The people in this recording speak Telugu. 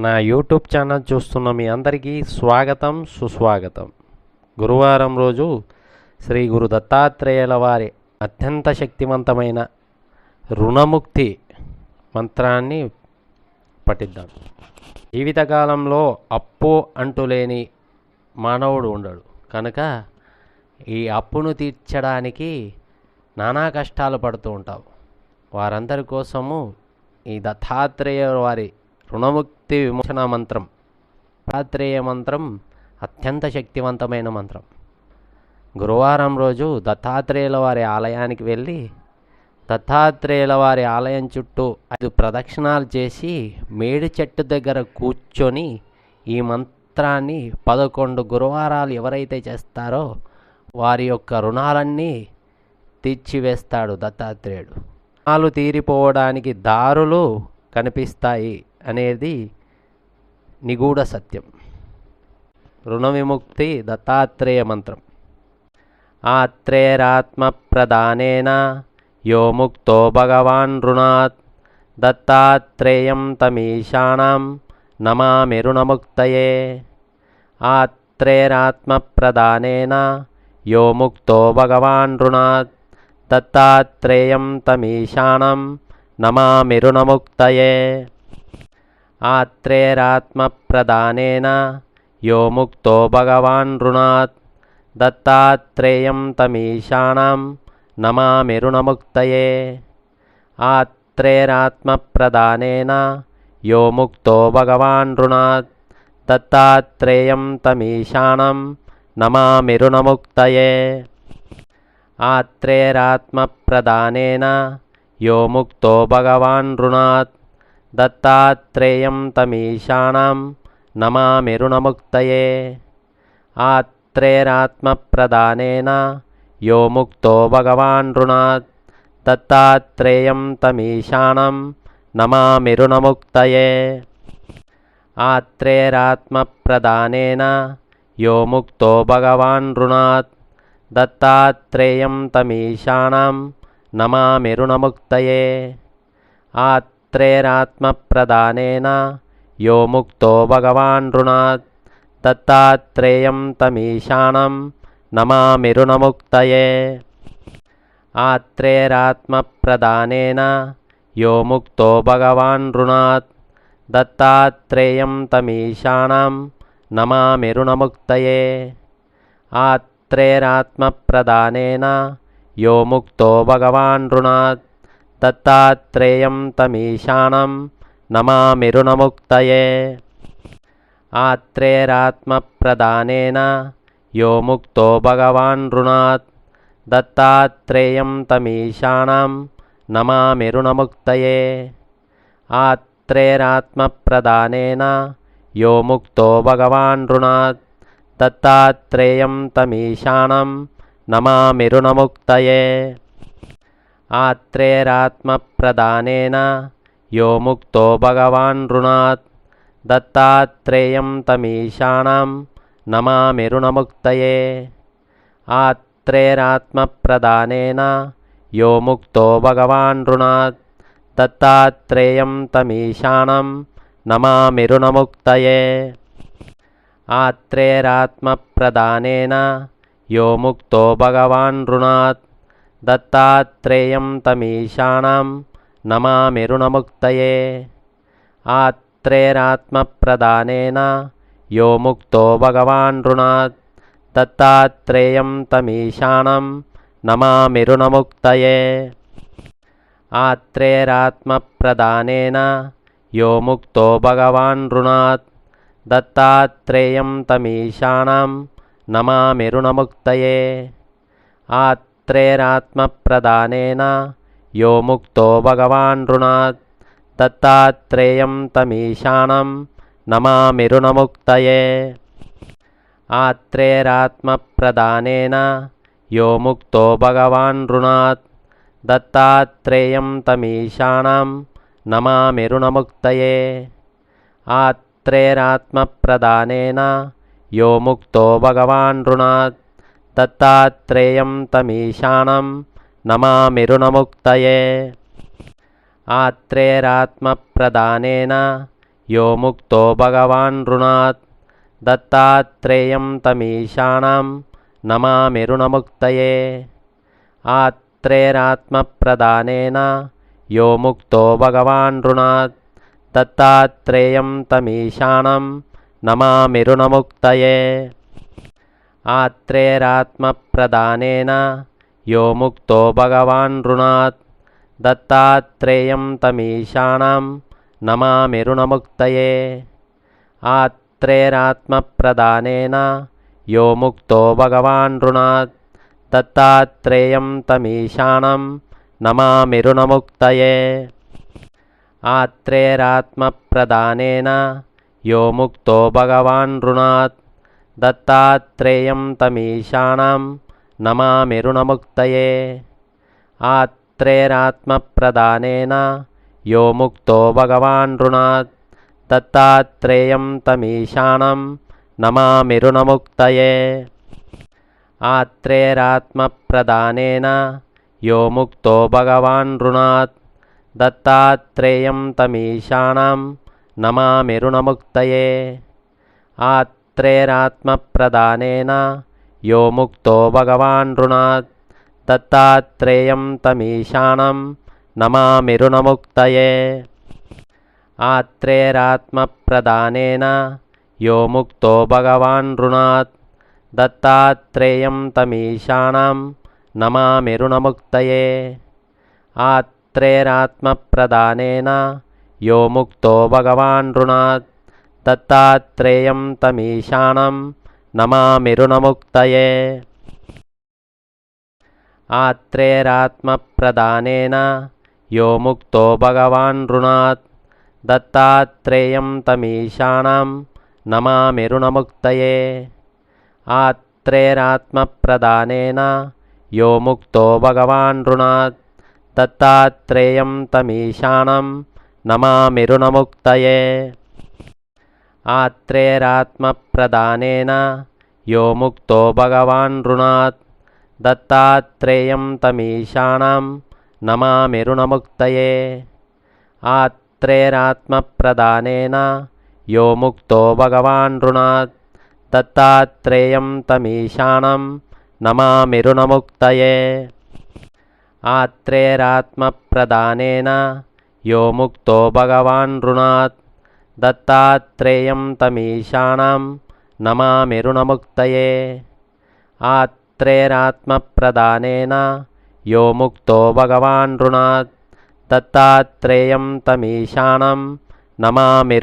నా యూట్యూబ్ ఛానల్ చూస్తున్న మీ అందరికీ స్వాగతం సుస్వాగతం. గురువారం రోజు శ్రీ గురు దత్తాత్రేయుల వారి అత్యంత శక్తివంతమైన రుణముక్తి మంత్రాన్ని పఠిద్దాం. జీవితకాలంలో అప్పు అంటూ లేని మానవుడు ఉండడు. కనుక ఈ అప్పును తీర్చడానికి నానా కష్టాలు పడుతూ ఉంటావు. వారందరి కోసము ఈ దత్తాత్రేయ వారి రుణముక్తి విమోచన మంత్రం. దత్తాత్రేయ మంత్రం అత్యంత శక్తివంతమైన మంత్రం. గురువారం రోజు దత్తాత్రేయుల వారి ఆలయానికి వెళ్ళి దత్తాత్రేయుల వారి ఆలయం చుట్టూ ఐదు ప్రదక్షిణాలు చేసి మేడి చెట్టు దగ్గర కూర్చొని ఈ మంత్రాన్ని పదకొండు గురువారాలు ఎవరైతే చేస్తారో వారి యొక్క రుణాలన్నీ తీర్చివేస్తాడు దత్తాత్రేయుడు. రుణాలు తీరిపోవడానికి దారులు కనిపిస్తాయి. అనేది నిగూఢ సత్యం. రుణ విముక్తి దత్తాత్రేయ మంత్రం. ఆత్రేరాత్మ ప్రధానేన యో ముక్తో భగవాన్ రుణాత్. దత్తాత్రేయం తమీషాణం నమామి రుణముక్తయే. ఆత్రేరాత్మ ప్రదానేన యో ముక్తో భగవాన్ రుణాత్. దత్తాత్రేయం తమీశానం నమామి రుణముక్తయే. ఆత్రేరాత్మ ప్రదానేన యో ముక్తో భగవాన్ రుణాత్ దత్తాత్రేయం తమీశానాం నమామి రుణముక్తయే ఆత్రేరాత్మ ప్రదానేన యో ముక్తో భగవాన్ రుణాత్ దత్తాత్రేయం తమీశానం నమామి రుణముక్తయే ఆత్రేరాత్మ ప్రదానేన యో ముక్తో భగవాన్ రుణాత్ దత్తాత్రేయం తమీశానాం నమామిరుణముక్తయే ఆత్రేరాత్మప్రదానేన యో ముక్తో భగవాన్ రుణాత్ దత్తాత్రేయం తమీశానం నమామిరుణముక్తయే ఆత్రేరాత్మప్రదానేన యో ముక్తో భగవాన్ రుణాత్ దత్తాత్రేయం తమీశానం నమామిరుణముక్తయే ఆత్ నమామి రుణముక్తయే. ఆత్రేరాత్మ ప్రదానేన యో ముక్తో భగవాన్ రుణాత్ దత్తాత్రేయం తమీశానం నమామి రుణముక్తయే. ఆత్రేరాత్మ ప్రదానేన యో ముక్తో భగవాన్ రుణాత్ దత్తాత్రేయం తమీశానాం నమామిరుణముక్తయే ఆత్రేరాత్మ ప్రదానేన యో ముక్తో భగవాన్ రుణాత్ దత్తాత్రేయం తమీశానం నమామిరుణముక్తయే ఆత్రేరాత్మ ప్రదానేన యో ముక్తో భగవాన్ రుణాత్ దత్తాత్రేయం తమీశానాం నమామిరుణముక్తయే రుణముక్తయే ఆత్రేరాత్మ ప్రదానేన యో ముక్తో భగవాన్ రుణాత్ దత్తాత్రేయం తమీశానం నమామి రుణముక్తయే ఆత్రేరాత్మ ప్రదానేన యో ముక్తో భగవాన్ రుణాత్ దత్తాత్రేయం తమీశానాం నమామి రుణముక్తయే ఆత్రేరాత్మ ప్రదానేన దత్తాత్రేయం తమీశానం నమామిరుణముక్తయే ఆత్రేరాత్మప్రదానేన యో ముక్తో భగవాన్ రుణాత్ దత్తాత్రేయం తమీశానాం నమామిరుణముక్తయే ఆత్రేరాత్మప్రదానేన యో ముక్తో భగవాన్ రుణాత్ దత్తాత్రేయం తమీశానం నమామి రుణముక్తయే. ఆత్రేరాత్మ ప్రదానేన యో ముక్తో భగవాన్ రుణాత్ దత్తాత్రేయం తమీశానాం నమామి రుణముక్తయే. ఆత్రేరాత్మ ప్రదానేన యో ముక్తో భగవాన్ రుణాత్ దత్తాత్రేయం తమీశానం నమామిరుణముక్తయే ఆత్రేరాత్మప్రదానేన యో ముక్తో భగవాన్ రుణాత్ దత్తాత్రేయం తమీశానం నమామిరుణముక్తయే ఆత్రేరాత్మప్రదానేన యో ముక్తో భగవాన్ రుణాత్ దత్తాత్రేయం తమీశానం నమామిరుణముక్తయే आत्रेरात्मप्रदानेन यो मुक्तो भगवान् ऋणात् दत्तात्रेयं तमीशानं नमामि ऋणमुक्तये आत्रेरात्मप्रदानेन यो मुक्तो भगवान् ऋणात् दत्तात्रेयं तमीशानं नमामि ऋणमुक्तये आत्रेरात्मप्रदानेन यो मुक्तो भगवान् ऋणात् దత్తాత్రేయం తమీశానాం నమామిరుణముక్తయే. ఆత్రేరాత్మప్రదానేన యో ముక్తో భగవాన్ రుణాత్ దత్తాత్రేయం తమీశానం నమామిరుణముక్తయే. ఆత్రేరాత్మప్రదానేన యో ముక్తో భగవాన్ రుణాత్ దత్తాత్రేయం తమీశానం నమామిరుణముక్తయే. ఆత్ नमामि ऋणमुक्तये आत्रेरात्मप्रदानेन यो मुक्तो भगवान् ऋणात् दत्तात्रेयं तमीशानं नमामि ऋणमुक्तये आत्रेरात्मप्रदानेन यो मुक्तो भगवान् ऋणात् दत्तात्रेयं तमीशानं नमामि ऋणमुक्तये आत्रेरात्मप्रदानेन यो मुक्तो भगवान् ऋणात् దత్తాత్రేయం తమీశానం నమామిరుణముక్తయే. ఆత్రేరాత్మప్రదానేన యో ముక్తో భగవాన్ రుణాత్ దత్తాత్రేయం తమీశానాం నమామిరుణముక్తయే. ఆత్రేరాత్మప్రదానేన యో ముక్తో భగవాన్ రుణాత్ దత్తాత్రేయం తమీశానం నమామిరుణముక్తయే. आत्रेरात्मप्रदानेन यो मुक्तो भगवान् ऋणात् दत्तात्रेयं तमीशानं नमामि ऋणमुक्तये आत्रेरात्मप्रदानेन यो मुक्तो भगवान् ऋणात् दत्तात्रेयं तमीशानं नमामि ऋणमुक्तये आत्रेरात्मप्रदानेन यो मुक्तो भगवान् ऋणात् दत्तात्रेयं तमीशानं नमामि ऋणमुक्तये आत्रेरात्मप्रदानेन यो मुक्तो भगवान् ऋणात् दत्तात्रेयं तमीशानं नमामि